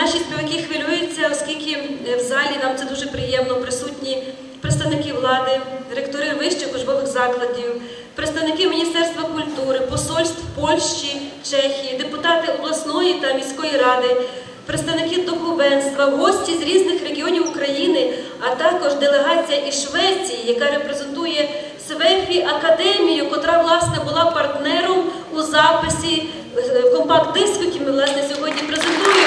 Наші співаки хвилюються, оскільки е, в залі нам це дуже приємно, присутні представники влади, ректори вищих службових закладів, представники Міністерства культури, посольств Польщі, Чехії, депутати обласної та міської ради, представники духовенства, гості з різних регіонів України, а також делегація із Швеції, яка репрезентує Свефі Академію, котра власне була партнером у записі е, компакт-диску, який ми власне сьогодні презентуємо.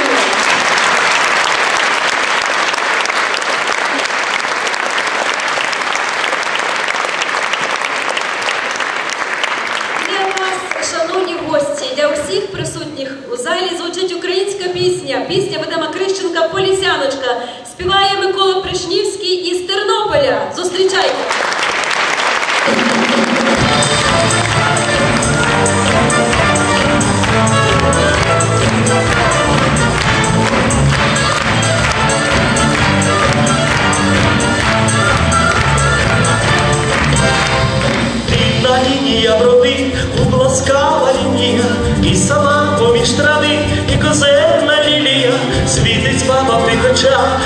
Yeah.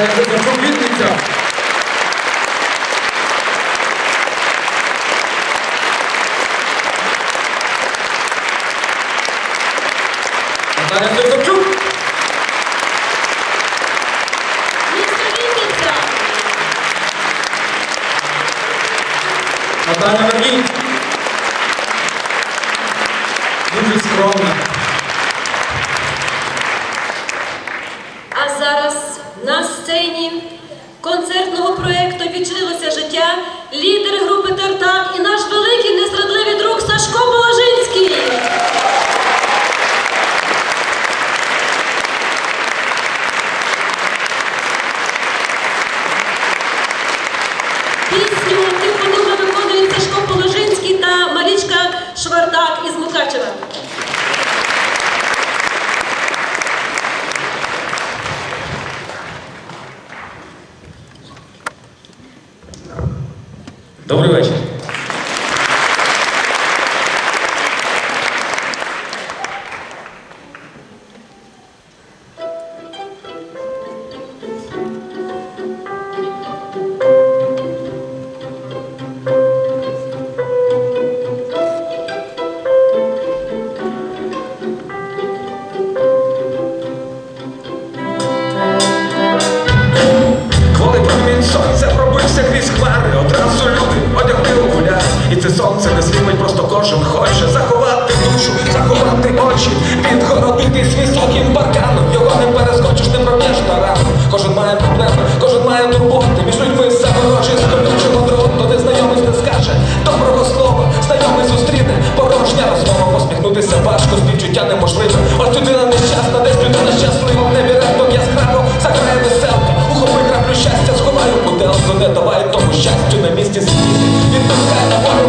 Obietnica. Just to my mysticism, the plan of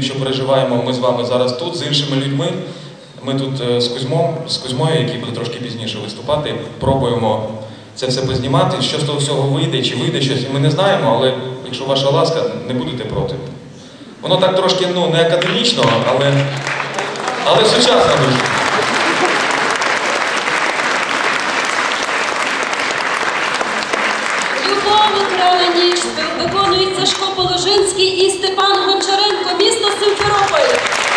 тим, що переживаємо ми з вами зараз тут, з іншими людьми. Ми тут е, з Кузьмом, з Кузьмою, який буде трошки пізніше виступати, пробуємо це все познімати. Що з того всього вийде, чи вийде щось, ми не знаємо, але якщо ваша ласка, не будете проти. Воно так трошки ну, не академічно, але, але сучасно дуже. виконують Сашко Положинський і Степан Гончаренко, місто Симферополь.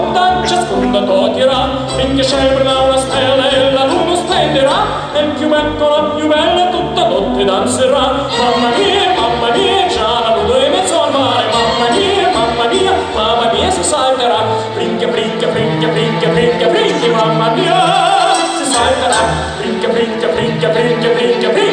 Baraccia con toglierà. Finché scelberà una stella e la. E più bello, più bella, tutta notte danzerà. Mamma mia, mamma mia, già la luna è mezzo al mare. Mamma mia, mamma mia, mamma mia, si salterà. Brinca, brinca, brinca, brinca, brinca, brinca, mamma mia, si salterà. Brinca, brinca, brinca, brinca, brinca, brinca,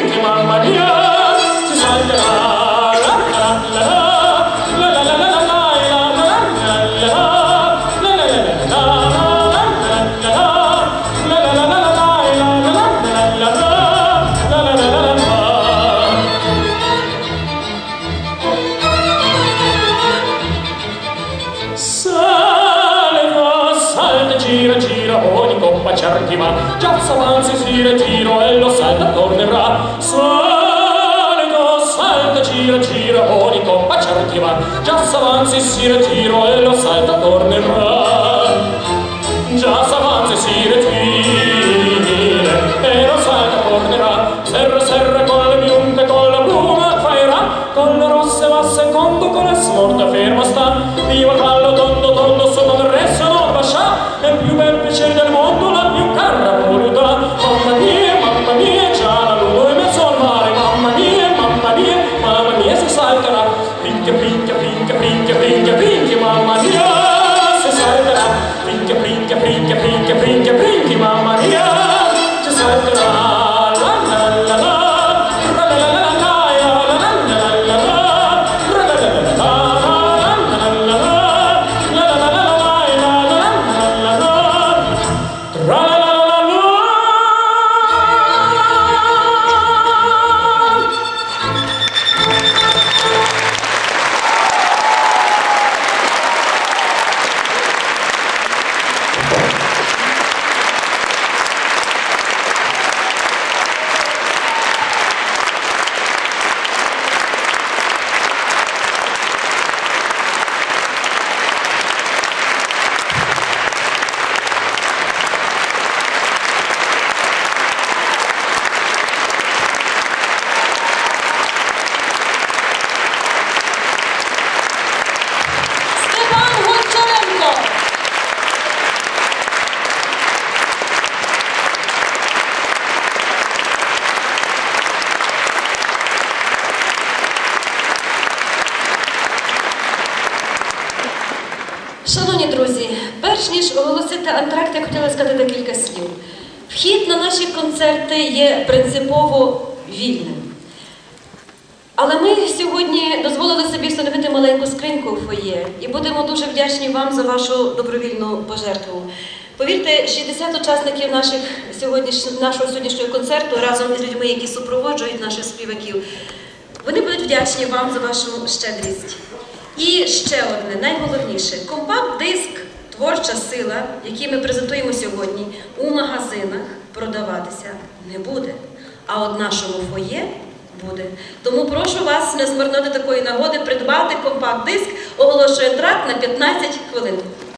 s'avanzi, si ritiro e lo salta tornerà. Salta, salta, gira, gira, ogni coppa ci arriva. Già s'avanzi, si ritiro e lo salta tornerà. Già s'avanza e si ritira e lo salta tornerà. Serra, serra con le biunte, con la bruna traerà, con le rosse va secondo, con le smorta ferma sta. Viva il антракт, я хотіла сказати декілька слів. Вхід на наші концерти є принципово вільним. Але ми сьогодні дозволили собі встановити маленьку скриньку у фоє і будемо дуже вдячні вам за вашу добровільну пожертву. Повірте, 60 учасників наших сьогоднішнього нашого сьогоднішнього концерту разом із людьми, які супроводжують наших співаків, вони будуть вдячні вам за вашу щедрість. І ще одне, найголовніше, компакт-диск Творча сила, яку ми презентуємо сьогодні, у магазинах продаватися не буде. А от нашому фоє буде. Тому прошу вас не змарнути такої нагоди придбати компакт-диск, оголошує трак на 15 хвилин.